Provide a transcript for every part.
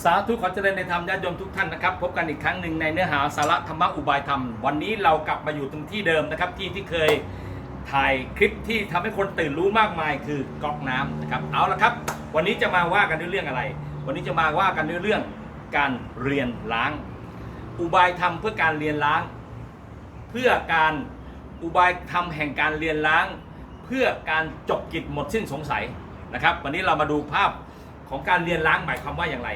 สาธุขอเจริญในธรรมญาติโยมทุกท่านนะครับพบกันอีกครั้งหนึ่งในเนื้อหาสาระธรรมะอุบายธรรม วันนี้เรากลับมาอยู่ตรงที่เดิมนะครับ ที่ที่เคยถ่ายคลิปที่ทำให้คนตื่นรู้มากมายคือก๊อกน้ำนะครับเอาละครับ วันนี้จะมาว่ากันด้วยเรื่องอะไร วันนี้จะมาว่ากันด้วยเรื่องการเรียนล้าง อุบายธรรมเพื่อการเรียนล้าง เพื่อการอุบายธรรมแห่งการเรียนล้าง เพื่อการจบกิจหมดสิ้นสงสัยนะครับ วันนี้เรามาดูภาพของการเรียนล้างหมายความว่าอย่างไร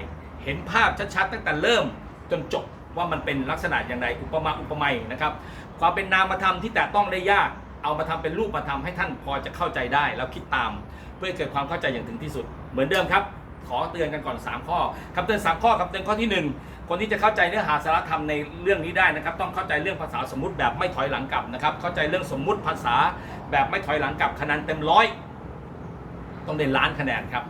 เห็นภาพชัดๆตั้งแต่เริ่มจนจบว่ามันเป็นลักษณะอย่างไรอุปมาอุปไมยนะครับ ความเป็นนามธรรมที่แตะต้องได้ยาก เอามาทำเป็นรูปมาทำให้ท่านพอจะเข้าใจได้ แล้วคิดตาม เพื่อเกิดความเข้าใจอย่างถึงที่สุด เหมือนเดิมครับ ขอเตือนกันก่อน 3 ข้อคำเตือน 3 ข้อคำเตือนข้อที่ 1 คนที่จะเข้าใจเนื้อหาสาระธรรมในเรื่องนี้ได้นะครับ ต้องเข้าใจเรื่องภาษาสมมติแบบไม่ถอยหลังกลับนะครับ เข้าใจเรื่องสมมุติภาษาแบบไม่ถอยหลังกลับคะแนนเต็มร้อยต้องได้ล้านคะแนนครับ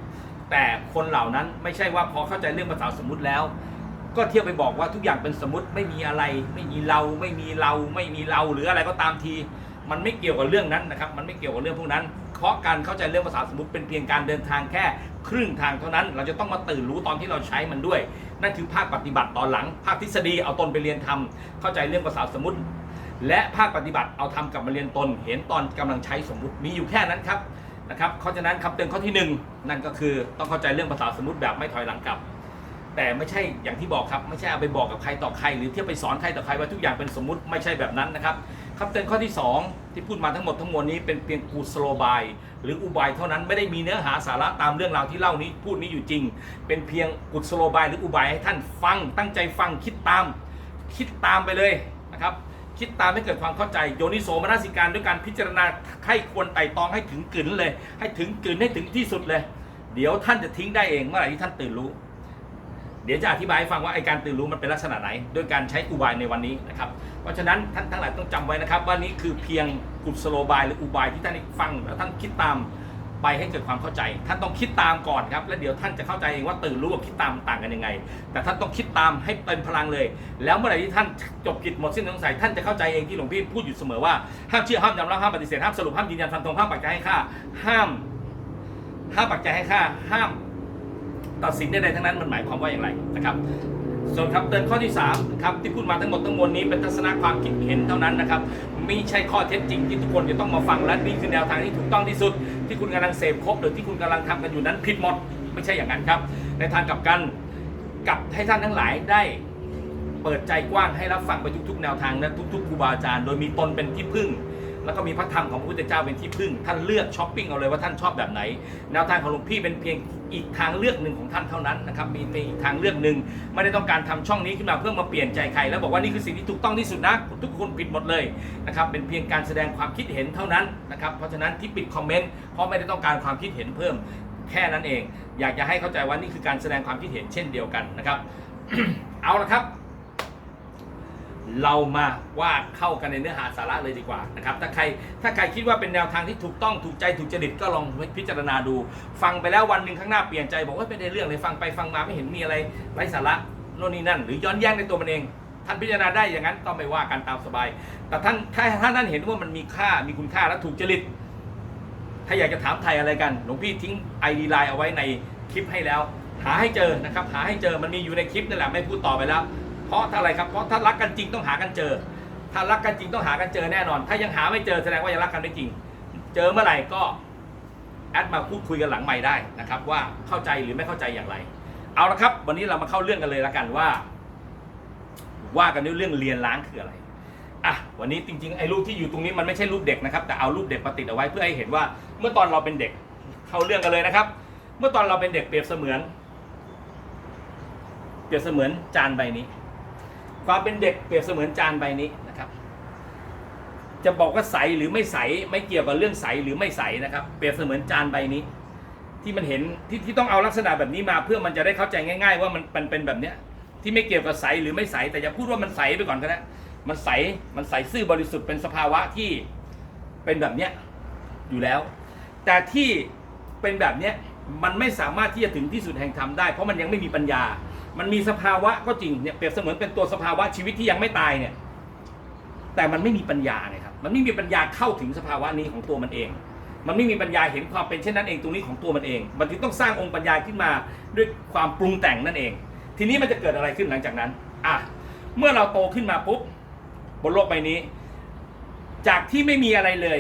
แต่คนเหล่านั้นไม่ใช่ว่าพอเข้าใจเรื่องภาษาสมมติแล้ว ก็เที่ยวไปบอกว่าทุกอย่างเป็นสมมติไม่มีอะไร ไม่มีเราไม่มีเราไม่มีเราหรืออะไรก็ตามที มันไม่เกี่ยวกับเรื่องนั้นนะครับ มันไม่เกี่ยวกับเรื่องพวกนั้น เพราะการเข้าใจเรื่องภาษาสมมติเป็นเพียงการเดินทางแค่ครึ่งทางเท่านั้น เราจะต้องมาตื่นรู้ตอนที่เราใช้มันด้วย นั่นคือภาคปฏิบัติตอนหลัง ภาคทฤษฎีเอาตนไปเรียนทำเข้าใจเรื่องภาษาสมมติ และภาคปฏิบัติเอาทำกลับมาเรียนตน เห็นตอนกำลังใช้สมมติมีอยู่แค่นั้นครับ นะครับเพราะฉะนั้นคำเตือนข้อที่หนึ่งนั่นก็คือต้องเข้าใจเรื่องภาษาสมมติแบบไม่ถอยหลังกลับ แต่ไม่ใช่อย่างที่บอกครับไม่ใช่เอาไปบอกกับใครต่อใคร หรือเที่ยวไปสอนใครต่อใครว่าทุกอย่างเป็นสมมุติไม่ใช่แบบนั้นนะครับคำเตือนข้อที่ 2 ที่พูดมาทั้งหมดทั้งมวลนี้เป็นเพียงกุศโลบาย หรืออุบายเท่านั้นไม่ได้มีเนื้อหาสาระตามเรื่องราวที่เล่านี้พูดนี้อยู่จริง เป็นเพียงกุศโลบายหรืออุบายให้ท่านฟังตั้งใจฟังคิดตาม คิดตามไปเลยนะครับ คิดตามให้เกิดความเข้าใจโยนิโสมนสิการด้วยการพิจารณาให้ควรไต่ตองให้ถึงกลืนเลย ให้ถึงกลืนให้ถึงที่สุดเลย เดี๋ยวท่านจะทิ้งได้เองเมื่อไหร่ที่ท่านตื่นรู้ เดี๋ยวจะอธิบายให้ฟังว่าไอการตื่นรู้มันเป็นลักษณะไหนด้วยการใช้อุบายในวันนี้นะครับ เพราะฉะนั้นท่านทั้งหลายต้องจำไว้นะครับ ว่านี้คือเพียงกุศโลบายหรืออุบายที่ท่านฟังแล้วท่านคิดตาม ไปให้เกิดความเข้าใจ ท่านต้องคิดตามก่อนครับ แล้วเดี๋ยวท่านจะเข้าใจเองว่าตื่นรู้กับคิดตามต่างกันยังไง แต่ท่านต้องคิดตามให้เต็มพลังเลย แล้วเมื่อไหร่ที่ท่านจบกิจหมดสิ้นสงสัยท่านจะเข้าใจเองที่หลวงพี่พูดอยู่เสมอว่าห้ามเชื่อห้ามยอมรับห้ามปฏิเสธห้ามสรุปห้ามยืนยันฟันธงห้ามปักใจให้ค่าห้ามห้ามปักใจให้ค่าห้ามตัดสินใดๆทั้งนั้นมันหมายความว่าอย่างไรนะครับส่วนคำเตือนข้อที่3ครับที่พูดมาทั้งหมดทั้งมวลนี้เป็นทัศนะความคิดเห็นเท่านั้นนะครับ ไม่ใช่ข้อเท็จจริงที่ทุกคนจะต้องมาฟังและนี่คือแนวทางที่ถูกต้องที่สุด ที่คุณกำลังเสพครบหรือที่คุณกำลังทำกันอยู่นั้นผิดหมดไม่ใช่อย่างนั้นครับ ในทางกลับกันกลับให้ท่านทั้งหลายได้เปิดใจกว้างให้รับฟังไปทุกๆ แนวทางและทุกๆครูบาอาจารย์ โดยมีตนเป็นที่พึ่ง แล้วก็มีพระธรรมของพระพุทธเจ้าเป็นที่พึ่ง ท่านเลือกช้อปปิ้งเอาเลยว่าท่านชอบแบบไหน แนวทางของหลวงพี่เป็นเพียงอีกทางเลือกหนึ่งของท่านเท่านั้นนะครับมีเป็นอีกทางเลือกหนึ่งไม่ได้ต้องการทำช่องนี้ขึ้นมาเพื่อมาเปลี่ยนใจใครแล้วบอกว่านี่คือสิ่งที่ถูกต้องที่สุดนะทุกคนผิดหมดเลยนะครับเป็นเพียงการแสดงความคิดเห็นเท่านั้นนะครับเพราะฉะนั้นที่ปิดคอมเมนต์เพราะไม่ได้ต้องการความคิดเห็นเพิ่มแค่นั้นเอง อยากจะให้เข้าใจว่านี่คือการแสดงความคิดเห็นเช่นเดียวกันนะครับ เอาละครับ เรามาว่าเข้ากันในเนื้อหาสาระเลยดีกว่านะครับถ้าใครถ้าใครคิดว่าเป็นแนวทางที่ถูกต้องถูกใจถูกจริตก็ลองพิจารณาดู ฟังไปแล้ววันหนึ่งข้างหน้าเปลี่ยนใจบอกว่าไม่ได้เรื่องเลยฟังไปฟังมาไม่เห็นมีอะไรไร้สาระโน่นนี่นั่น หรือย้อนแย้งในตัวมันเอง ท่านพิจารณาได้อย่างนั้นก็ไม่ว่ากันตามสบาย แต่ท่านถ้าท่านนั้นเห็นว่ามันมีค่ามีคุณค่าและถูกจริตถ้าอยากจะถามไทยอะไรกันหลวงพี่ทิ้งไอดีไลน์เอาไว้ในคลิปให้แล้ว หาให้เจอนะครับหาให้เจอมันมีอยู่ในคลิปนั่นแหละไม่พูดต่อไปแล้ว เพราะถ้าอะไรครับ เพราะถ้ารักกันจริงต้องหากันเจอ ถ้ารักกันจริงต้องหากันเจอแน่นอน ถ้ายังหาไม่เจอแสดงว่ายังรักกันไม่จริง เจอเมื่อไหร่ก็แอดมาพูดคุยกันหลังใหม่ได้นะครับ ว่าเข้าใจหรือไม่เข้าใจอย่างไร เอาละครับ วันนี้เรามาเข้าเรื่องกันเลยละกันว่า ว่ากันด้วยเรื่องเรียนล้างคืออะไรอะวันนี้จริงๆไอ้รูปที่อยู่ตรงนี้มันไม่ใช่รูปเด็กนะครับ แต่เอารูปเด็กมาติดเอาไว้เพื่อให้เห็นว่า เมื่อตอนเราเป็นเด็กเข้าเรื่องกันเลยนะครับ เมื่อตอนเราเป็นเด็กเปรียบเสมือน เปรียบเสมือนจานใบนี้ ความเป็นเด็กเปรียบเสมือนจานใบนี้นะครับ จะบอกว่าใสหรือไม่ใสไม่เกี่ยวกับเรื่องใสหรือไม่ใสนะครับ เปรียบเสมือนจานใบนี้ ที่มันเห็นที่ที่ต้องเอาลักษณะแบบนี้มาเพื่อมันจะได้เข้าใจง่าย ๆ ว่ามันมันเป็นแบบเนี้ยที่ไม่เกี่ยวกับใสหรือไม่ใสแต่อย่าพูดว่ามันใสไปก่อนก็ได้มันใสมันใสซื่อบริสุทธิ์เป็นสภาวะที่เป็นแบบเนี้ยอยู่แล้ว แต่ที่เป็นแบบเนี้ยมันไม่สามารถที่จะถึงที่สุดแห่งธรรมได้ เพราะมันยังไม่มีปัญญา มันมีสภาวะก็จริงเนี่ยเปรียบเสมือนเป็นตัวสภาวะชีวิตที่ยังไม่ตายเนี่ย แต่มันไม่มีปัญญาไงครับมันไม่มีปัญญาเข้าถึงสภาวะนี้ของตัวมันเอง มันไม่มีปัญญาเห็นความเป็นเช่นนั้นเองตรงนี้ของตัวมันเอง มันจึงต้องสร้างองค์ปัญญาขึ้นมาด้วยความปรุงแต่งนั่นเอง ทีนี้มันจะเกิดอะไรขึ้นหลังจากนั้นอะเมื่อเราโตขึ้นมาปุ๊บนโลกใบนี้ จากที่ไม่มีอะไรเลย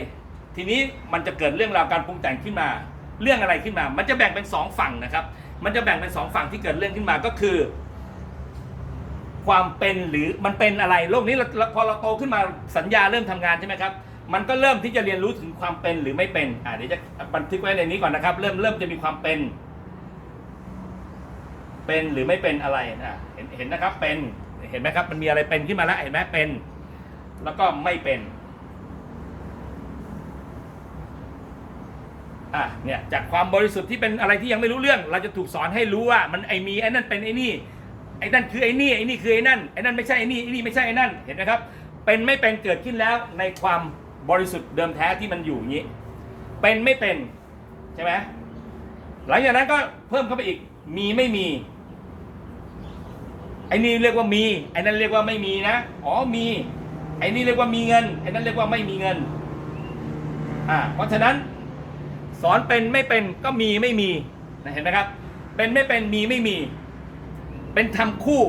ทีนี้มันจะเกิดเรื่องราวการปรุงแต่งขึ้นมา เรื่องอะไรขึ้นมา มันจะแบ่งเป็นสองฝั่งนะครับ มันจะแบ่งเป็นสองฝั่งที่เกิดเรื่องขึ้นมาก็คือ ความเป็นหรือมันเป็นอะไรโลกนี้เราพอเราโตขึ้นมาสัญญาเริ่มทำงานใช่ไหมครับ มันก็เริ่มที่จะเรียนรู้ถึงความเป็นหรือไม่เป็นอ่าเดี๋ยวจะบันทึกไว้ในนี้ก่อนนะครับ เริ่มเริ่มจะมีความเป็น เป็นหรือไม่เป็นอะไรนะเห็นเห็นนะครับเป็นเห็นไหมครับ มันมีอะไรเป็นขึ้นมาแล้วเห็นไหมเป็น แล้วก็ไม่เป็น อะเนี่ยจากความบริสุทธิ์ที่เป็นอะไรที่ยังไม่รู้เรื่อง เราจะถูกสอนให้รู้ว่ามันไอมีไอ้นั่นเป็นไอ้นี่ไอ้นั่นคือไอ้นี่ไอ้นี่คือไอ้นั่นไอ้นั่นไม่ใช่ไอ้นี่ไอ้นี่ไม่ใช่ไอ้นั่นเห็นไหมครับ เป็นไม่เป็นเกิดขึ้นแล้วในความบริสุทธิ์เดิมแท้ที่มันอยู่อย่างนี้ เป็นไม่เป็นใช่ไหมหลังจากนั้นก็เพิ่มเข้าไปอีกมีไม่มีไอ้นี่เรียกว่ามีไอ้นั่นเรียกว่าไม่มีนะอ๋อมีไอ้นี่เรียกว่ามีเงินไอ้นั่นเรียกว่าไม่มีเงินอ่าเพราะฉะนั้น อนเป็นไม่เป็นก็มีไม่มีนะเห็นไหมครับ เป็นไม่เป็นมีไม่มี เป็นทำคู่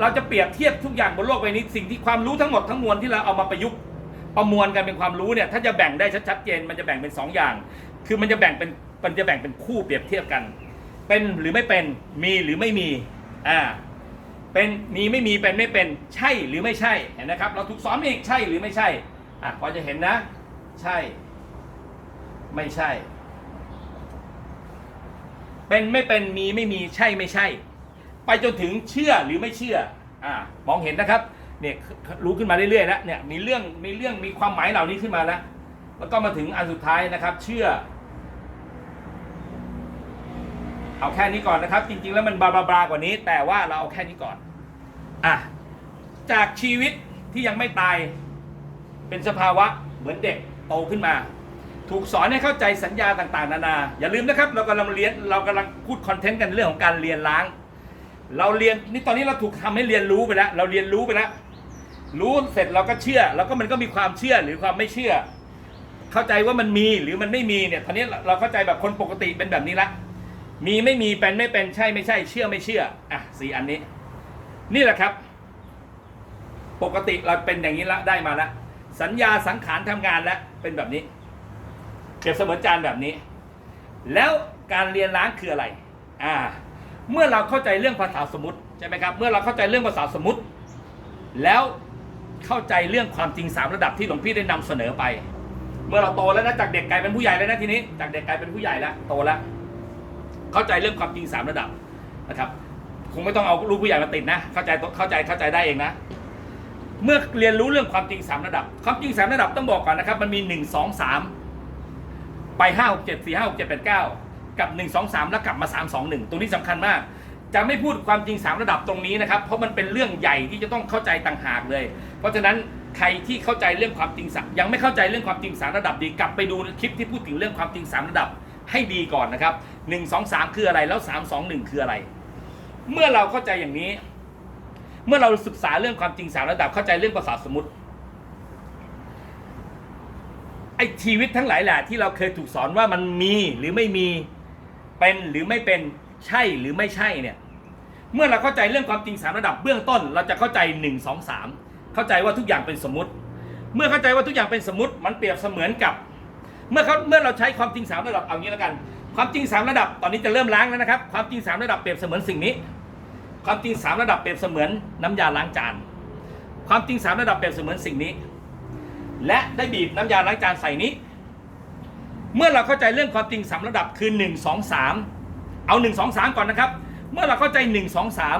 เราจะเปรียบเทียบทุกอย่างบนโลกใบนี้สิ่งที่ความรู้ทั้งหมดทั้งมวลที่เราเอามาประยุกต์ประมวลกันเป็นความรู้เนี่ยถ้าจะแบ่งได้ชัดๆเจน มันจะแบ่งเป็นสองอย่าง คือมันจะแบ่งเป็นมันจะแบ่งเป็นคู่เปรียบเทียบกัน เป็นหรือไม่เป็นมีหรือไม่มีอ่าเป็นมีไม่มีเป็นไม่เป็นใช่หรือไม่ใช่เห็นนะครับ เราถูกสอนมอีกใช่หรือไม่ใช่อะพอจะเห็นนะ ใช่ ไม่ใช่ เป็นไม่เป็นมีไม่มีใช่ไม่ใช่ ไปจนถึงเชื่อหรือไม่เชื่ออ่ามองเห็นนะครับเนี่ยรู้ขึ้นมาเรื่อยๆแล้วเนี่ยมีเรื่องมีเรื่องมีความหมายเหล่านี้ขึ้นมาแล้วแล้วก็มาถึงอันสุดท้ายนะครับ เชื่อ เอาแค่นี้ก่อนนะครับ จริงๆแล้วมันบาบาบากว่านี้ แต่ว่าเราเอาแค่นี้ก่อนอะจากชีวิตที่ยังไม่ตาย เป็นสภาวะเหมือนเด็กโตขึ้นมา ถูกสอนให้เข้าใจสัญญาต่างๆ นานา อย่าลืมนะครับเรากำลังเรียนเรากำลังพูดคอนเทนต์กันเรื่องของการเรียนล้าง เราเรียนนี่ตอนนี้เราถูกทำให้เรียนรู้ไปแล้วเราเรียนรู้ไปแล้วรู้เสร็จเราก็เชื่อ แล้วก็มันก็มีความเชื่อหรือความไม่เชื่อ เข้าใจว่ามันมีหรือมันไม่มีเนี่ยตอนนี้เราเข้าใจแบบคนปกติเป็นแบบนี้ละมีไม่มีเป็นไม่เป็นใช่ไม่ใช่ เชื่อไม่เชื่ออะสี่อันนี้ นี่แหละครับ ปกติเราเป็นอย่างนี้ละได้มาแล้วสัญญาสังขารทำงานแล้วเป็นแบบนี้ เปรียบเสมือนจานแบบนี้ แล้วการเรียนล้างคืออะไรอ่าเมื่อเราเข้าใจเรื่องภาษาสมมติใช่ไหมครับ เมื่อเราเข้าใจเรื่องภาษาสมมติ แล้วเข้าใจเรื่องความจริงสามระดับที่หลวงพี่ได้นำเสนอไป เมื่อเราโตแล้วนะจากเด็กกลายเป็นผู้ใหญ่แล้วนะทีนี้จากเด็กกลายเป็นผู้ใหญ่แล้วโตแล้วเข้าใจเรื่องความจริงสามระดับนะครับคงไม่ต้องเอาลูกผู้ใหญ่มาติดนะเข้าใจเข้าใจเข้าใจได้เองนะเมื่อเรียนรู้เรื่องความจริงสามระดับ ความจริงสามระดับต้องบอกก่อนนะครับ มันมีหนึ่งสองสาม ไปห้าหกเจ็ดสี่ห้าหกเจ็ดแปดเก้ากับหนึ่งสองสามแล้วกลับมาสามสองหนึ่งตรงนี้สำคัญมาก จะไม่พูดความจริงสามระดับตรงนี้นะครับ เพราะมันเป็นเรื่องใหญ่ที่จะต้องเข้าใจต่างหากเลย เพราะฉะนั้นใครที่เข้าใจเรื่องความจริงสามยังไม่เข้าใจเรื่องความจริงสามระดับดีกลับไปดูคลิปที่พูดถึงเรื่องความจริงสามระดับให้ดีก่อนนะครับหนึ่งสองสามคืออะไรแล้วสามสองหนึ่งคืออะไร เมื่อเราเข้าใจอย่างนี้ เมื่อเราศึกษาเรื่องความจริงสามระดับเข้าใจเรื่องภาษาสมมติ ไอ้ชีวิตทั้งหลายแหละที่เราเคยถูกสอนว่ามันมีหรือไม่มีเป็นหรือไม่เป็นใช่หรือไม่ใช่เนี่ยเมื่อเราเข้าใจเรื่องความจริงสามระดับเบื้องต้น เราจะเข้าใจหนึ่งสองสามเข้าใจว่าทุกอย่างเป็นสมมติ เมื่อเข้าใจว่าทุกอย่างเป็นสมมติ มันเปรียบเสมือนกับ เมื่อเขาเมื่อเราใช้ความจริงสามระดับเอางี้แล้วกัน ความจริงสามระดับตอนนี้จะเริ่มล้างแล้วนะครับ ความจริงสามระดับเปรียบเสมือนสิ่งนี้ ความจริงสามระดับเปรียบเสมือนน้ำยาล้างจานความจริงสามระดับเปรียบเสมือนสิ่งนี้ และได้บีบน้ำยาล้างจานใส่นี้ เมื่อเราเข้าใจเรื่องความจริงสามระดับคือหนึ่งสองสามเอาหนึ่งสองสามก่อนนะครับ เมื่อเราเข้าใจหนึ่งสองสาม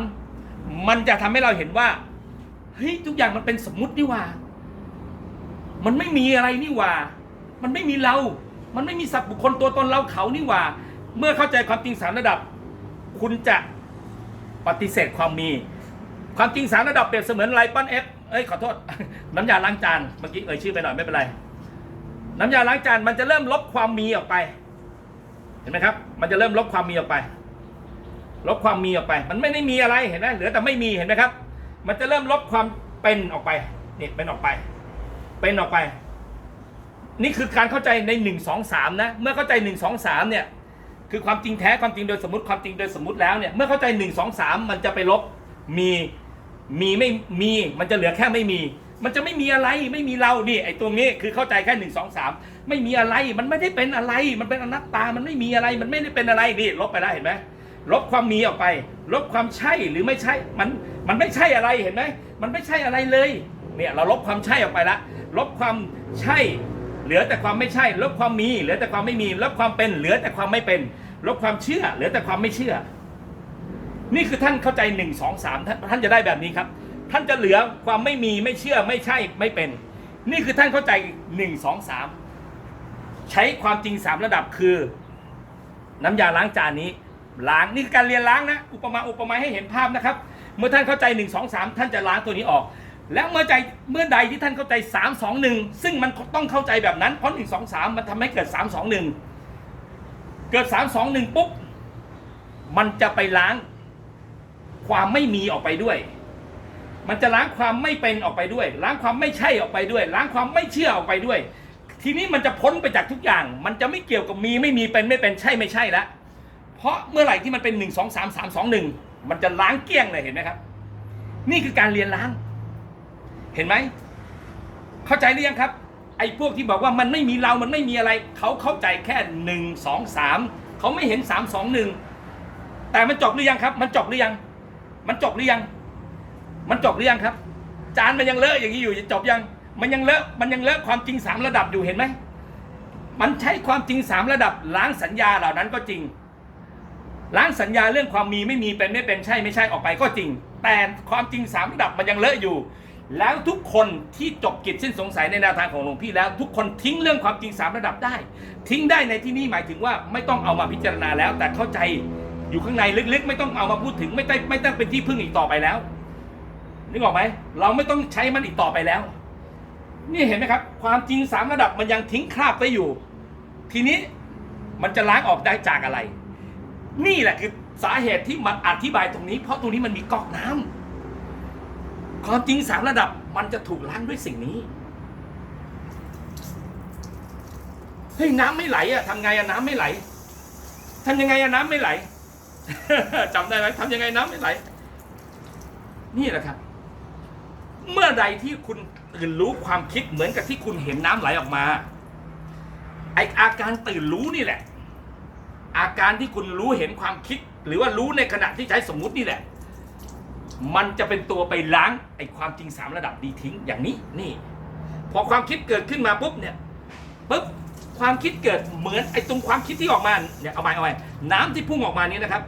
มันจะทำให้เราเห็นว่าเฮ้ยทุกอย่างมันเป็นสมมุตินี่ว่า มันไม่มีอะไรนี่ว่า มันไม่มีเรา มันไม่มีสัตว์บุคคลตัวตนเราเขานี่ว่า เมื่อเข้าใจความจริงสามระดับ คุณจะปฏิเสธความมี ความจริงสามระดับเปรียบเสมือนไลปอนเอฟ เอ้ยขอโทษ น้ำยาล้างจานเมื่อกี้เอ่ยชื่อไปหน่อยไม่เป็นไร น้ำยาล้างจานมันจะเริ่มลบความมีออกไป เห็นไหมครับ มันจะเริ่มลบความมีออกไป ลบความมีออกไป มันไม่ได้มีอะไรเห็นไหมเหลือแต่ไม่มีเห็นไหมครับ มันจะเริ่มลบความเป็นออกไปนี่เป็นออกไป เป็นออกไป นี่คือการเข้าใจในหนึ่งสองสามนะ เมื่อเข้าใจหนึ่งสองสามเนี่ย คือความจริงแท้ความจริงโดยสมมติความจริงโดยสมมติแล้วเนี่ยเมื่อเข้าใจหนึ่งสองสามมันจะไปลบมี มีไม่มีมันจะเหลือแค่ไม่มี มันจะไม่มีอะไรไม่มีเรานี่ไอ้ตรงนี้คือเข้าใจแค่หนึ่งสองสามไม่มีอะไรมันไม่ได้เป็นอะไร มันเป็นอนัตตามันไม่มีอะไรมันไม่ได้เป็นอะไรนี่ลบไปได้เห็นไหมลบความมีออกไป ลบความใช่หรือไม่ใช่มันมันไม่ใช่อะไรเห็นไหมมันไม่ใช่อะไรเลยเนี่ยเราลบความใช่ออกไปละลบความใช่ เหลือแต่ความไม่ใช่ ลบความมี เหลือแต่ความไม่มี ลบความเป็น เหลือแต่ความไม่เป็น ลบความเชื่อ เหลือแต่ความไม่เชื่อ นี่คือท่านเข้าใจหนึ่งสองสามท่านท่านจะได้แบบนี้ครับ ท่านจะเหลือความไม่มีไม่เชื่อไม่ใช่ไม่เป็น นี่คือท่านเข้าใจหนึ่งสองสามใช้ความจริงสามระดับคือ น้ำยาล้างจานนี้ล้างนี่คือการเรียนล้างนะ อุปมาอุปไมยให้เห็นภาพนะครับ เมื่อท่านเข้าใจหนึ่งสองสามท่านจะล้างตัวนี้ออก แล้วเมื่อใจเมื่อใดที่ท่านเข้าใจสามสองหนึ่งซึ่งมันต้องเข้าใจแบบนั้นเพราะหนึ่งสองสามมันทำให้เกิดสามสองหนึ่งเกิดสามสองหนึ่งปุ๊บ มันจะไปล้าง ความไม่มีออกไปด้วย มันจะล้างความไม่เป็นออกไปด้วย ล้างความไม่ใช่ออกไปด้วย ล้างความไม่เชื่อออกไปด้วย ทีนี้มันจะพ้นไปจากทุกอย่าง มันจะไม่เกี่ยวกับมีไม่มีเป็นไม่เป็นใช่ไม่ใช่ล้วเพราะเมื่อไหร่ที่มันเป็นหนึ่งสองสามสามสองหนึ่งมันจะล้างเกลี้ยงเลยเห็นไหมครับ นี่คือการเรียนล้าง เห็นไหมเข้าใจหรือยังครับ ไอ้พวกที่บอกว่ามันไม่มีเรา มันไม่มีอะไร เขาเข้าใจแค่หนึ่งสองสามเขาไม่เห็นสามสองหนึ่งแต่มันจบหรือยังครับ มันจบหรือยัง มันจบหรือยัง มันจบหรือยังครับ จานมันยังเลอะอย่างนี้อยู่จะจบยัง มันยังเลอะมันยังเลอะความจริงสามระดับอยู่เห็นไหมมันใช้ความจริงสามระดับล้างสัญญาเหล่านั้นก็จริง ล้างสัญญาเรื่องความมีไม่มีเป็นไม่เป็นใช่ไม่ใช่ออกไปก็จริง แต่ความจริงสามระดับมันยังเลอะอยู่ แล้วทุกคนที่จบกิจสิ้นสงสัยในแนวทางของหลวงพี่แล้ว ทุกคนทิ้งเรื่องความจริงสามระดับได้ ทิ้งได้ในที่นี้หมายถึงว่าไม่ต้องเอามาพิจารณาแล้วแต่เข้าใจ อยู่ข้างในลึกๆ ไม่ต้องเอามาพูดถึงไม่ได้ไม่ต้องเป็นที่พึ่งอีกต่อไปแล้วนึกออกไหมเราไม่ต้องใช้มันอีกต่อไปแล้ว นี่เห็นไหมครับ ความจริงสามระดับมันยังทิ้งคราบไว้อยู่ ทีนี้มันจะล้างออกได้จากอะไร นี่แหละคือสาเหตุที่มันอธิบายตรงนี้ เพราะตรงนี้มันมีก๊อกน้ำความจริงสามระดับมันจะถูกล้างด้วยสิ่งนี้เฮ้ยน้ำไม่ไหลอะทำไงอะน้ำไม่ไหลทำยังไงอะน้ำไม่ไหล จำได้ไหมทำยังไงน้ำไม่ไหล นี่แหละครับ เมื่อใดที่คุณตื่นรู้ความคิดเหมือนกับที่คุณเห็นน้ำไหลออกมา ไออาการตื่นรู้นี่แหละ อาการที่คุณรู้เห็นความคิด หรือว่ารู้ในขณะที่ใช้สมมุตินี่แหละ มันจะเป็นตัวไปล้างไอความจริงสามระดับดีทิ้งอย่างนี้นี่ พอความคิดเกิดขึ้นมาปุ๊บเนี่ยปุ๊บความคิดเกิดเหมือนไอตรงความคิดที่ออกมาเนี่ยเอาใหม่เอาใหม่น้ำที่พุ่งออกมานี้นะครับ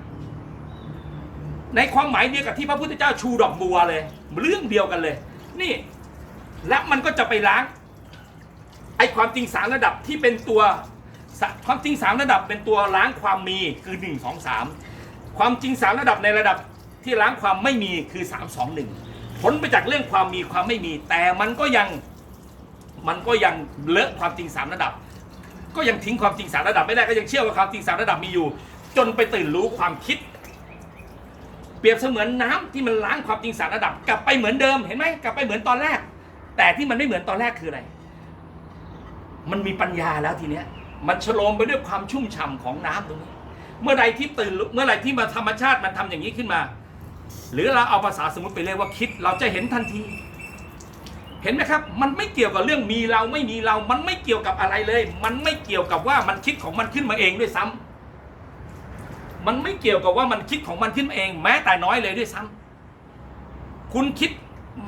ในความหมายเดียวกับที่พระพุทธเจ้าชูดอกบัวเลย เรื่องเดียวกันเลย นี่ และมันก็จะไปล้างไอความจริงสามระดับที่เป็นตัวความจริงสามระดับเป็นตัวล้างความมีคือหนึ่งสองสามความจริงสามระดับในระดับที่ล้างความไม่มีคือสามสองหนึ่งผลไปจากเรื่องความมีความไม่มี แต่มันก็ยังมันก็ยังเลอะความจริงสามระดับ ก็ยังทิ้งความจริงสามระดับไม่ได้ก็ยังเชื่อว่าความจริงสามระดับมีอยู่ จนไปตื่นรู้ความคิด เปรียบเสมือนน้ำที่มันล้างความจริงสามระดับ กลับไปเหมือนเดิมเห็นไหมกลับไปเหมือนตอนแรก แต่ที่มันไม่เหมือนตอนแรกคืออะไร มันมีปัญญาแล้วทีเนี้ย มันฉโลมไปด้วยความชุ่มฉ่ำของน้ำตรงนี้ เมื่อใดที่ตื่นเมื่อไรที่มาธรรมชาติมันทำอย่างนี้ขึ้นมา หรือเราเอาภาษาสมมติไปเรียกว่าคิดเราจะเห็นทันที เห็นไหมครับ มันไม่เกี่ยวกับเรื่องมีเราไม่มีเรา มันไม่เกี่ยวกับอะไรเลย มันไม่เกี่ยวกับว่ามันคิดของมันขึ้นมาเองด้วยซ้ำ มันไม่เกี่ยวกับว่ามันคิดของมันขึ้นเอง แม้แต่น้อยเลยด้วยซ้ำคุณคิด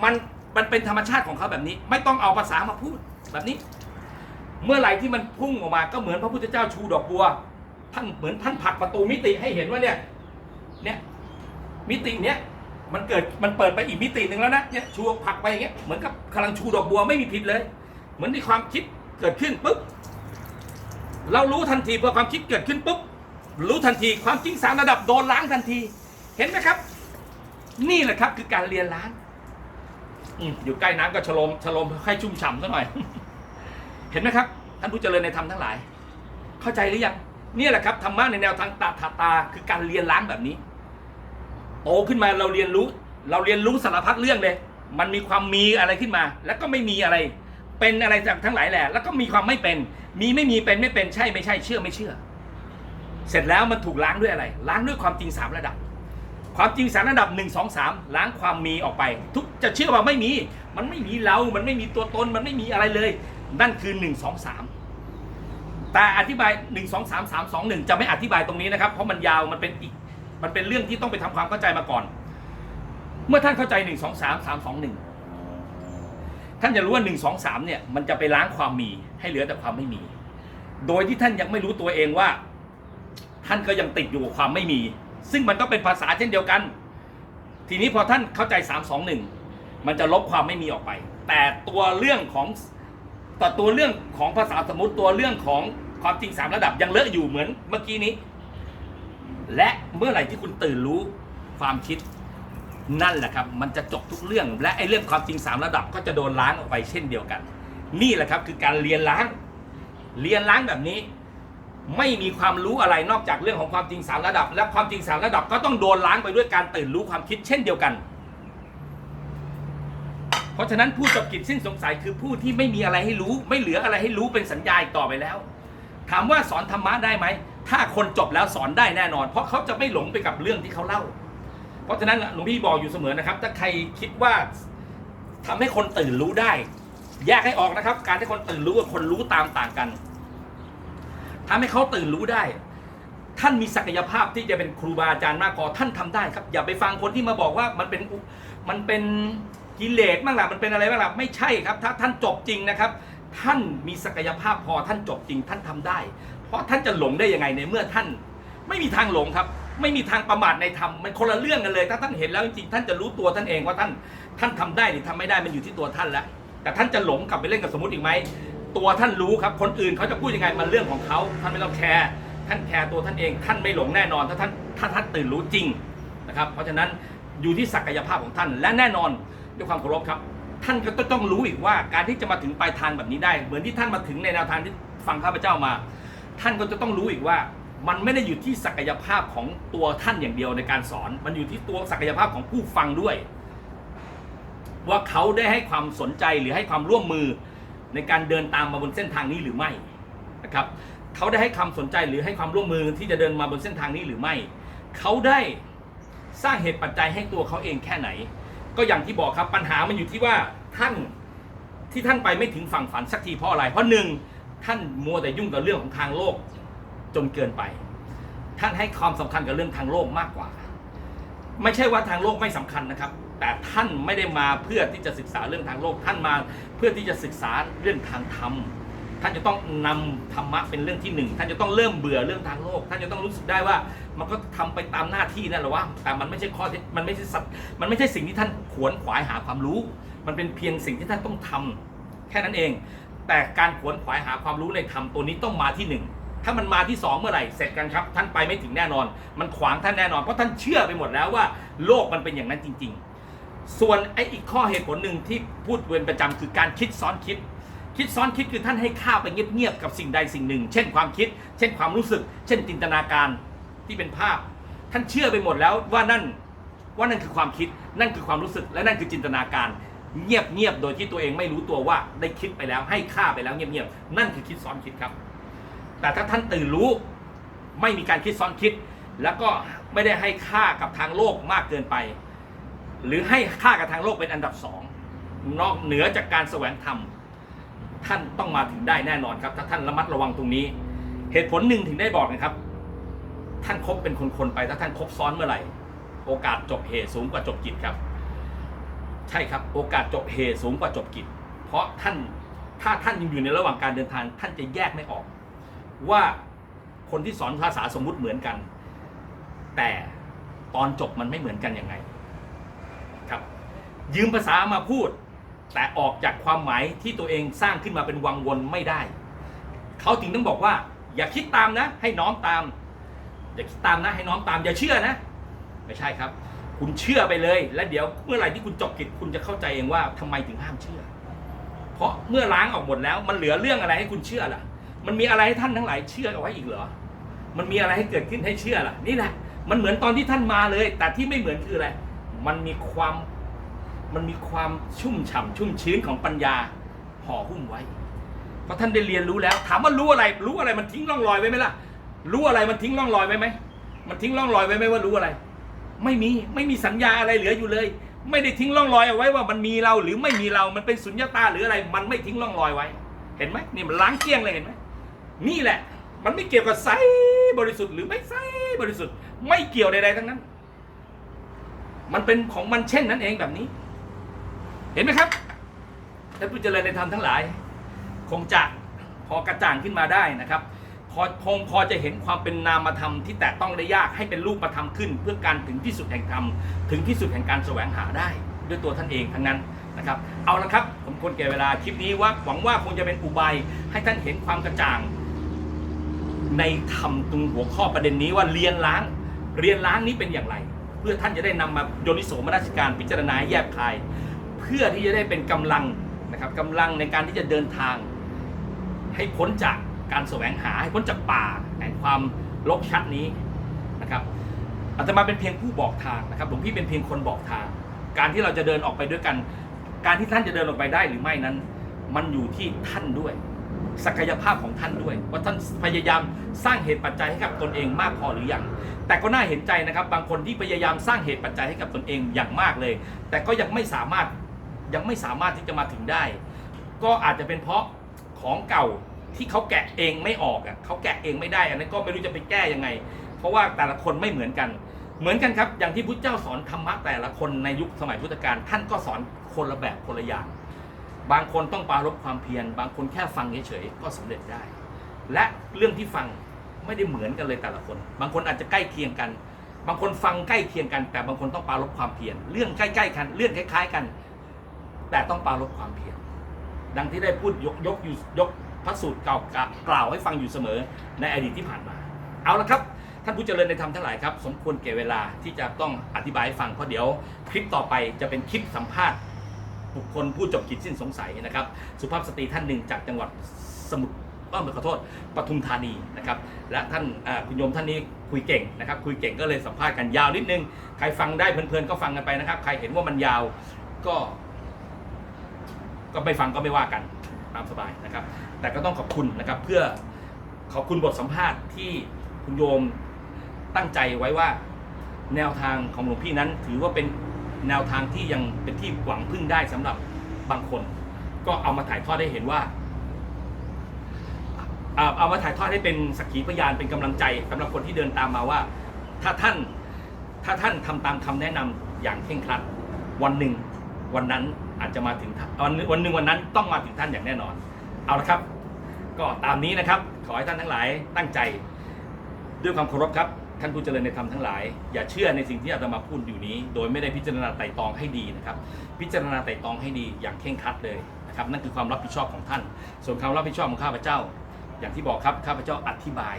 มันมันเป็นธรรมชาติของเขาแบบนี้ ไม่ต้องเอาภาษามาพูดแบบนี้ เมื่อไหร่ที่มันพุ่งออกมาก็เหมือนพระพุทธเจ้าชูดอกบัวท่านเหมือนท่านผลักประตูมิติให้เห็นว่าเนี่ยเนี่ยมิติเนี้ยมันเกิดมันเปิดไปอีกมิติหนึ่งแล้วนะเนี่ยชูผลักไปอย่างเงี้ยเหมือนกับกำลังชูดอกบัวไม่มีผิดเลย เหมือนที่ความคิดเกิดขึ้นปุ๊บเรารู้ทันทีพอความคิดเกิดขึ้นปุ๊บ รู้ทันทีความจริงสามระดับโดนล้างทันที เห็นไหมครับ นี่แหละครับคือการเรียนล้างอยู่ใกล้น้ำก็ฉลมฉลมให้ชุ่มฉ่ำซะหน่อย เห็นไหมครับท่านผู้เจริญในธรรมทั้งหลาย เข้าใจหรือยังนี่แหละครับธรรมะในแนวทางตาตาตาคือการเรียนล้างแบบนี้โตขึ้นมาเราเรียนรู้ เราเรียนรู้สารพัดเรื่องเลย มันมีความมีอะไรขึ้นมา แล้วก็ไม่มีอะไร เป็นอะไรจากทั้งหลายแหละแล้วก็มีความไม่เป็น มีไม่มีเป็นไม่เป็นใช่ไม่ใช่เชื่อไม่เชื่อ เสร็จแล้วมันถูกล้างด้วยอะไร ล้างด้วยความจริงสามระดับ ความจริงสามระดับหนึ่งสองสามล้างความมีออกไป ทุกจะเชื่อว่าไม่มี มันไม่มีเรา มันไม่มีตัวตน มันไม่มีอะไรเลย นั่นคือหนึ่งสองสามแต่อธิบายหนึ่งสองสามสามสองหนึ่งจะไม่อธิบายตรงนี้นะครับ เพราะมันยาวมันเป็นอีกมันเป็นเรื่องที่ต้องไปทำความเข้าใจมาก่อน เมื่อท่านเข้าใจหนึ่งสองสามสามสองหนึ่งท่านจะรู้ว่าหนึ่งสองสามเนี่ยมันจะไปล้างความมีให้เหลือแต่ความไม่มี โดยที่ท่านยังไม่รู้ตัวเองว่า ท่านก็ยังติดอยู่กับความไม่มี ซึ่งมันก็เป็นภาษาเช่นเดียวกัน ทีนี้พอท่านเข้าใจ 3 2 1 มันจะลบความไม่มีออกไป แต่ตัวเรื่องของแต่ตัวเรื่องของภาษาสมมติตัวเรื่องของความจริง 3 ระดับยังเลอะอยู่เหมือนเมื่อกี้นี้ และเมื่อไหร่ที่คุณตื่นรู้ความคิดนั่นแหละครับ มันจะจบทุกเรื่อง และไอ้เรื่องความจริง 3 ระดับก็จะโดนล้างออกไปเช่นเดียวกัน นี่แหละครับคือการเรียนล้าง เรียนล้างแบบนี้ ไม่มีความรู้อะไรนอกจากเรื่องของความจริงสามระดับ และความจริงสามระดับก็ต้องโดนล้างไปด้วยการตื่นรู้ความคิดเช่นเดียวกัน เพราะฉะนั้นผู้จบกิจสิ้นสงสัยคือผู้ที่ไม่มีอะไรให้รู้ ไม่เหลืออะไรให้รู้เป็นสัญญาอีกต่อไปแล้ว ถามว่าสอนธรรมะได้ไหมถ้าคนจบแล้วสอนได้แน่นอน เพราะเขาจะไม่หลงไปกับเรื่องที่เขาเล่า เพราะฉะนั้นหลวงพี่บอกอยู่เสมอนะครับ ถ้าใครคิดว่าทำให้คนตื่นรู้ได้ แยกให้ออกนะครับ การที่คนตื่นรู้กับคนรู้ตามต่างกัน ทำให้เขาตื่นรู้ได้ ท่านมีศักยภาพที่จะเป็นครูบาอาจารย์มากพอท่านทำได้ครับ อย่าไปฟังคนที่มาบอกว่ามันเป็นมันเป็นกิเลสบ้างล่ะมันเป็นอะไรบ้างหล่ะไม่ใช่ครับ ถ้าท่านจบจริงนะครับ ท่านมีศักยภาพพอท่านจบจริง ท่านทำได้ เพราะท่านจะหลงได้ยังไงในเมื่อท่าน ไม่มีทางหลงครับ ไม่มีทางประมาทในธรรมมันคนละเรื่องกันเลย ถ้าท่านเห็นแล้วจริงๆท่านจะรู้ตัวท่านเองว่าท่าน ท่านทำได้หรือทำไม่ได้มันอยู่ที่ตัวท่านแล้วแต่ท่านจะหลงกลับไปเล่นกับสมมติอีกไหม ตัวท่านรู้ครับ คนอื่นเขาจะพูดยังไงมันเรื่องของเขาท่านไม่ต้องแคร์ท่านแคร์ตัวท่านเอง ท่านไม่หลงแน่นอน ถ้าท่านถ้าท่านตื่นรู้จริงนะครับ เพราะฉะนั้นอยู่ที่ศักยภาพของท่านและแน่นอนด้วยความเคารพครับ ท่านก็ต้องรู้อีกว่าการที่จะมาถึงปลายทางแบบนี้ได้ เหมือนที่ท่านมาถึงในแนวทางที่ฟังข้าพเจ้ามา ท่านก็จะต้องรู้อีกว่ามันไม่ได้อยู่ที่ศักยภาพของตัวท่านอย่างเดียวในการสอน มันอยู่ที่ตัวศักยภาพของผู้ฟังด้วย ว่าเขาได้ให้ความสนใจหรือให้ความร่วมมือ ในการเดินตามมาบนเส้นทางนี้หรือไม่นะครับเขาได้ให้ความสนใจหรือให้ความร่วมมือที่จะเดินมาบนเส้นทางนี้หรือไม่เขาได้สร้างเหตุปัจจัยให้ตัวเขาเองแค่ไหน ก็อย่างที่บอกครับปัญหามันอยู่ที่ว่าท่านที่ท่านไปไม่ถึงฝั่งฝันสักทีเพราะอะไร เพราะหนึ่งท่านมัวแต่ยุ่งกับเรื่องของทางโลกจนเกินไป ท่านให้ความสำคัญกับเรื่องทางโลกมากกว่า ไม่ใช่ว่าทางโลกไม่สำคัญนะครับ แต่ท่านไม่ได้มาเพื่อที่จะศึกษาเรื่องทางโลก ท่านมา พื่อที่จะศึกษาเรื่องทางธรรมท่านจะต้องนำธรรมะเป็นเรื่องที่หนึ่งท่านจะต้องเริ่มเบื่อเรื่องทางโลก ท่านจะต้องรู้สึกได้ว่ามันก็ทำไปตามหน้าที่นั่นแหละวะแต่มันไม่ใช่ข้อท็จมันไม่ใช่สัตว์มันไม่ใช่สิ่งที่ท่านขวนขวายหาความรู้ มันเป็นเพียงสิ่งที่ท่านต้องทำแค่นั้นเอง แต่การขวนขวายหาความรู้ในธรรมตัวนี้ต้องมาที่หนึ่งถ้ามันมาที่สองเมื่อไหร่เสร็จกันครับ ท่านไปไม่ถึงแน่นอน มันขวางท่านแน่นอนเพราะท่านเชื่อไปหมดแล้วว่า โลกมันเป็นอย่างนั้นจริง ๆ ส่วนไอ้อีกข้อเหตุผลหนึ่งที่พูดเป็นประจำคือการคิดซ้อนคิด คิดซ้อนคิดคือท่านให้ข้าวไปเงียบๆกับสิ่งใดสิ่งหนึ่ง เช่นความคิด เช่นความรู้สึก เช่นจินตนาการที่เป็นภาพ ท่านเชื่อไปหมดแล้วว่านั่นว่านั่นคือความคิดนั่นคือความรู้สึกและนั่นคือจินตนาการ เงียบเงียบๆโดยที่ตัวเองไม่รู้ตัวว่าได้คิดไปแล้ว ให้ค่าไปแล้วเงียบๆนั่นคือคิดซ้อนคิดครับ แต่ถ้าท่านตื่นรู้ไม่มีการคิดซ้อนคิด แล้วก็ไม่ได้ให้ค่ากับทางโลกมากเกินไป หรือให้ค่ากับทางโลกเป็นอันดับสองนอกเหนือจากการแสวงธรรม ท่านต้องมาถึงได้แน่นอนครับ ถ้าท่านระมัดระวังตรงนี้ เหตุผลหนึ่งถึงได้บอกนะครับ ท่านคบเป็นคนๆไปถ้าท่านคบซ้อนเมื่อไหร่ โอกาสจบเหตุสูงกว่าจบกิจครับ ใช่ครับโอกาสจบเหตุสูงกว่าจบกิจ เพราะท่านถ้าท่านยังอยู่ในระหว่างการเดินทาง ท่านจะแยกไม่ออก ว่าคนที่สอนภาษาสมมุติเหมือนกัน แต่ตอนจบมันไม่เหมือนกันยังไง ยืมภาษามาพูด แต่ออกจากความหมายที่ตัวเองสร้างขึ้นมาเป็นวังวนไม่ได้ เขาถึงต้องบอกว่า อย่าคิดตามนะ ให้น้อมตาม อย่าคิดตามนะให้น้อมตาม อย่าเชื่อนะ ไม่ใช่ครับ คุณเชื่อไปเลย และเดี๋ยวเมื่อไหร่ที่คุณจบกิจคุณจะเข้าใจเองว่าทำไมถึงห้ามเชื่อ เพราะเมื่อล้างออกหมดแล้ว มันเหลือเรื่องอะไรให้คุณเชื่อล่ะ มันมีอะไรให้ท่านทั้งหลายเชื่อเอาไว้อีกเหรอ มันมีอะไรให้เกิดขึ้นให้เชื่อล่ะ นี่แหละ มันเหมือนตอนที่ท่านมาเลย แต่ที่ไม่เหมือนคืออะไร มันมีความ มันมีความชุ่มฉ่ำชุ่มชื้นของปัญญาห่อหุ้มไว้ เพราะท่านได้เรียนรู้แล้ว ถามว่ารู้อะไร รู้อะไรมันทิ้งร่องรอยไว้ไหมล่ะ รู้อะไรมันทิ้งร่องรอยไว้ไหมมันทิ้งร่องรอยไว้ไหมว่ารู้อะไร ไม่มีไม่มีสัญญาอะไรเหลืออยู่เลย ไม่ได้ทิ้งร่องรอยเอาไว้ว่ามันมีเราหรือไม่มีเรามันเป็นสุญญตาหรืออะไร มันไม่ทิ้งร่องรอยไว้ เห็นไหมนี่มันล้างเกลี้ยงเลยเห็นไหมนี่แหละ มันไม่เกี่ยวกับใสบริสุทธิ์หรือไม่ใสบริสุทธิ์ ไม่เกี่ยวใดๆทั้งนั้น มันเป็นของมันเช่นนั้นเองแบบนี้ เห็นไหมครับท่านผู้เจริญในธรรมทั้งหลาย คงจะพอกระจ่างขึ้นมาได้นะครับ พอคงพอจะเห็นความเป็นนามธรรมที่แตะต้องได้ยากให้เป็นรูปธรรมขึ้น เพื่อการถึงที่สุดแห่งธรรมถึงที่สุดแห่งการแสวงหาได้ ด้วยตัวท่านเองทั้งนั้นนะครับ เอาละครับผมควรแก่เวลาคลิปนี้ว่าหวังว่าคงจะเป็นอุบายให้ท่านเห็นความกระจ่าง ในธรรมตรงหัวข้อประเด็นนี้ว่าเรียนล้าง เรียนล้างนี้เป็นอย่างไร เพื่อท่านจะได้นำมาโยนิโสมนสิการพิจารณาแยบคาย พื่อที่จะได้เป็นกำลังนะครับกำลังในการที่จะเดินทาง ให้พ้นจากการแสวงหาให้พ้นจากป่าแห่งความลกชัดนี้นะครับอาตมาเป็นเพียงผู้บอกทางนะครับหลวงพี่เป็นเพียงคนบอกทาง การที่เราจะเดินออกไปด้วยกัน การที่ท่านจะเดินออกไปได้หรือไม่นั้น มันอยู่ที่ท่านด้วย ศักยภาพของท่านด้วย ว่าท่านพยายามสร้างเหตุปัจจัยให้กับตนเองมากพอหรือยังแต่ก็น่าเห็นใจนะครับ บางคนที่พยายามสร้างเหตุปัจจัยให้กับตนเองอย่างมากเลย แต่ก็ยังไม่สามารถ ยังไม่สามารถที่จะมาถึงได้ ก็อาจจะเป็นเพราะของเก่าที่เขาแกะเองไม่ออกอะเขาแกะเองไม่ได้ อันนั้นก็ไม่รู้จะไปแก้ยังไง เพราะว่าแต่ละคนไม่เหมือนกัน เหมือนกันครับ อย่างที่พุทธเจ้าสอนธรรมะแต่ละคนในยุคสมัยพุทธกาลท่านก็สอนคนละแบบคนละอย่าง บางคนต้องปรารบความเพียร บางคนแค่ฟังเฉยๆก็สำเร็จได้ และเรื่องที่ฟังไม่ได้เหมือนกันเลยแต่ละคน บางคนอาจจะใกล้เคียงกัน บางคนฟังใกล้เคียงกัน แต่บางคนต้องปรารบความเพียร เรื่องใกล้ ๆ กัน เรื่องคล้าย ๆ กัน แต่ต้องปรารบความเพียรดังที่ได้พูดยกยกอยู่ยกพระสูตรเก่ากล่าวให้ฟังอยู่เสมอในอดีตที่ผ่านมา เอาละครับ ท่านผู้เจริญในธรรมทั้งหลายครับสมควรแก่เวลาที่จะต้องอธิบายให้ฟังเพราะเดี๋ยว คลิปต่อไปจะเป็นคลิปสัมภาษณ์ บุคคลผู้จบกิจสิ้นสงสัยนะครับ สุภาพสตรีท่านหนึ่งจากจังหวัดสมุทรก็ขอโทษปทุมธานีนะครับและท่านคุณโยมท่านนี้คุยเก่งนะครับ คุยเก่งก็เลยสัมภาษณ์กันยาวนิดนึง ใครฟังได้เพลินๆก็ฟังกันไปนะครับ ใครเห็นว่ามันยาวก็ ก็ไม่ฟังก็ไม่ว่ากันตามสบายนะครับ แต่ก็ต้องขอบคุณนะครับเพื่อขอบคุณบทสัมภาษณ์ที่คุณโยมตั้งใจไว้ว่าแนวทางของหลวงพี่นั้น ถือว่าเป็นแนวทางที่ยังเป็นที่หวังพึ่งได้สำหรับบางคน ก็เอามาถ่ายทอดให้เห็นว่าอ่า เอามาถ่ายทอดให้เป็นสักขีพยานเป็นกำลังใจสำหรับคนที่เดินตามมาว่า ถ้าท่านถ้าท่านทำตามคำแนะนำอย่างเคร่งครัด วันหนึ่งวันนั้น อาจจะมาถึงวันวันหนึ่งวันนั้นต้องมาถึงท่านอย่างแน่นอน เอาละครับ ก็ตามนี้นะครับ ขอให้ท่านทั้งหลายตั้งใจ ด้วยความเคารพครับ ท่านผู้เจริญในธรรมทั้งหลาย อย่าเชื่อในสิ่งที่อาตมาพูดอยู่นี้ โดยไม่ได้พิจารณาไต่ตองให้ดีนะครับ พิจารณาไต่ตองให้ดีอย่างเคร่งครัดเลยนะครับ นั่นคือความรับผิดชอบของท่าน ส่วนความรับผิดชอบของข้าพเจ้า อย่างที่บอกครับข้าพเจ้าอธิบาย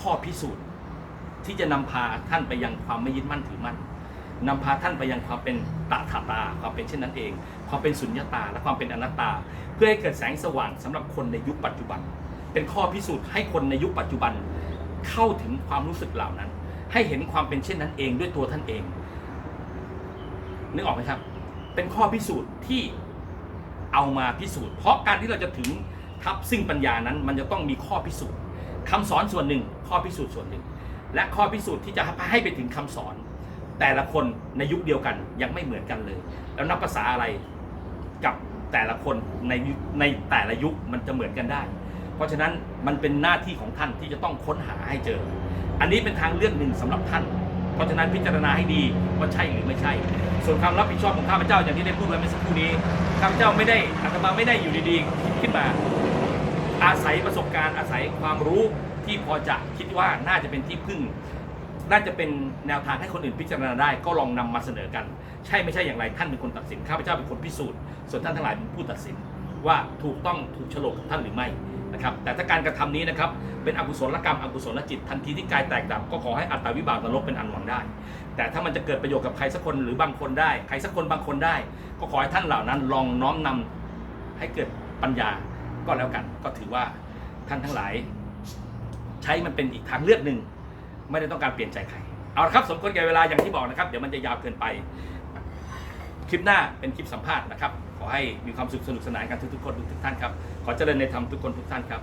ข้อพิสูจน์ ที่จะนำพาท่านไปยังความไม่ยึดมั่นถือมั่น นำพาท่านไปยังความเป็นตถาตา ความเป็นเช่นนั้นเอง ความเป็นสุญญตา และความเป็นอนัตตา เพื่อให้เกิดแสงสว่างสำหรับคนในยุคปัจจุบัน เป็นข้อพิสูจน์ให้คนในยุคปัจจุบันเข้าถึงความรู้สึกเหล่านั้น ให้เห็นความเป็นเช่นนั้นเองด้วยตัวท่านเองนึกออกไหมครับ เป็นข้อพิสูจน์ที่เอามาพิสูจน์ เพราะการที่เราจะถึงทับซึ่งปัญญานั้นมันจะต้องมีข้อพิสูจน์คำสอนส่วนหนึ่ง ข้อพิสูจน์ส่วนหนึ่ง และข้อพิสูจน์ที่จะให้ไปถึงคำสอน แต่ละคนในยุคเดียวกันยังไม่เหมือนกันเลย แล้วนับภาษาอะไรกับแต่ละคนในในแต่ละยุคมันจะเหมือนกันได้ เพราะฉะนั้นมันเป็นหน้าที่ของท่านที่จะต้องค้นหาให้เจอ อันนี้เป็นทางเลือกหนึ่งสำหรับท่าน เพราะฉะนั้นพิจารณาให้ดีว่าใช่หรือไม่ใช่ ส่วนความรับผิดชอบของข้าพเจ้าอย่างที่ได้พูดไว้เมื่อสักครู่นี้ข้าพเจ้าไม่ได้อาตมาไม่ได้อยู่ดีๆคิดขึ้นมา อาศัยประสบการณ์อาศัยความรู้ที่พอจะคิดว่าน่าจะเป็นที่พึ่ง น่าจะเป็นแนวทางให้คนอื่นพิจารณาได้ ก็ลองนำมาเสนอกัน ใช่ไม่ใช่อย่างไรท่านเป็นคนตัดสินข้าพเจ้าเป็นคนพิสูจน์ส่วนท่านทั้งหลายเป็นผู้ตัดสินว่าถูกต้องถูกโฉลกกับท่านหรือไม่นะครับแต่ถ้าการกระทำนี้นะครับเป็นอกุศลกรรมอกุศลจิตทันทีที่กายแตกดับก็ขอให้อัตตาวิบากนรกเป็นอันหวังได้ แต่ถ้ามันจะเกิดประโยชน์กับใครสักคนหรือบางคนได้ใครสักคนบางคนได้ ก็ขอให้ท่านเหล่านั้นลองน้อมนำให้เกิดปัญญาก็แล้วกัน ก็ถือว่าท่านทั้งหลาย ใช้มันเป็นอีกทางเลือกหนึ่ง ไม่ได้ต้องการเปลี่ยนใจใคร เอาละครับ สมควรแก่เวลาอย่างที่บอกนะครับ เดี๋ยวมันจะยาวเกินไป คลิปหน้าเป็นคลิปสัมภาษณ์นะครับ ขอให้มีความสุขสนุกสนานกันทุกๆคนทุกท่านครับ ขอเจริญในธรรมทุกคนทุกท่านครับ